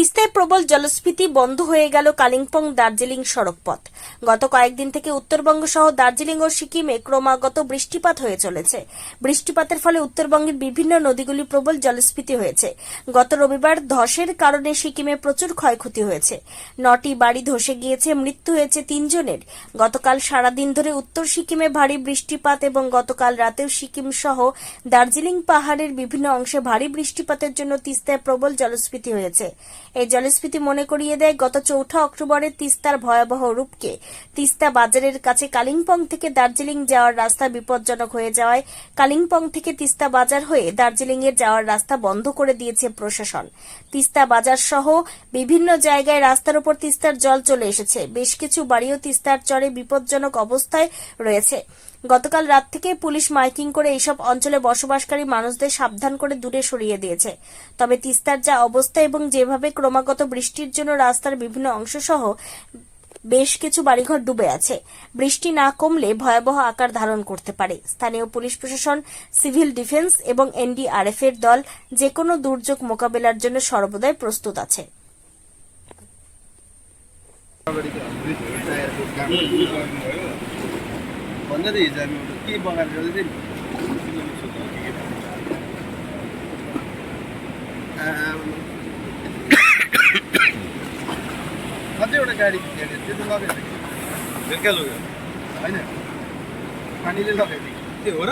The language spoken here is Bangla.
তিস্তায় প্রবল জলস্ফীতি বন্ধ হয়ে গেল কালিম্পং দার্জিলিং সড়কপথ। গত কয়েকদিন থেকে উত্তরবঙ্গ সহ দার্জিলিং ও সিকিমে ক্রমাগত বৃষ্টিপাত হয়ে চলেছে। বৃষ্টিপাতের ফলে উত্তরবঙ্গের বিভিন্ন নদীগুলি প্রবল জলস্ফীতি হয়েছে। গত রবিবার ধসের কারণে সিকিমে প্রচুর ক্ষয়ক্ষতি হয়েছে। নটি বাড়ি ধসে গিয়েছে, মৃত্যু হয়েছে তিনজনের। গতকাল সারাদিন ধরে উত্তর সিকিমে ভারী বৃষ্টিপাত এবং গতকাল রাতেও সিকিম সহ দার্জিলিং পাহাড়ের বিভিন্ন অংশে ভারী বৃষ্টিপাতের জন্য তিস্তায় প্রবল জলস্ফীতি হয়েছে। এই জলস্ফীতি মনে করিয়ে দেয় গত চৌঠা অক্টোবরের তিস্তার ভয়াবহ রূপকে। তিস্তা বাজারের কাছে কালিম্পং থেকে দার্জিলিং যাওয়ার রাস্তা বিপজ্জনক হয়ে যাওয়ায় কালিম্পং থেকে তিস্তা বাজার হয়ে দার্জিলিং এর যাওয়ার রাস্তা বন্ধ করে দিয়েছে প্রশাসন। তিস্তা বাজার সহ বিভিন্ন জায়গায় রাস্তার উপর তিস্তার জল চলে এসেছে। বেশ কিছু বাড়িও তিস্তার চরে বিপজ্জনক অবস্থায় রয়েছে। গতকাল রাত থেকে পুলিশ মাইকিং করে এইসব অঞ্চলে বসবাসকারী মানুষদের সাবধান করে দূরে সরিয়ে দিয়েছে। তবে তিস্তার যা অবস্থা এবং যেভাবে ক্রমাগত বৃষ্টির জন্য রাস্তার বিভিন্ন অংশ সহ বেশ কিছু বাড়িঘর ডুবে আছে, বৃষ্টি না কমলে ভয়াবহ আকার ধারণ করতে পারে। স্থানীয় পুলিশ প্রশাসন, সিভিল ডিফেন্স এবং এনডিআরএফ এর দল যে কোনো দুর্যোগ মোকাবেলার জন্য সর্বদাই প্রস্তুত আছে। भन्दै थिएँ हिजो हामी के बगाएर जाँदै थिएँ कतिवटा गाडी हेऱ्यो त्यो त लगेको थियो बेलुका लग्यो होइन पानीले लगेको थियो त्यो हो र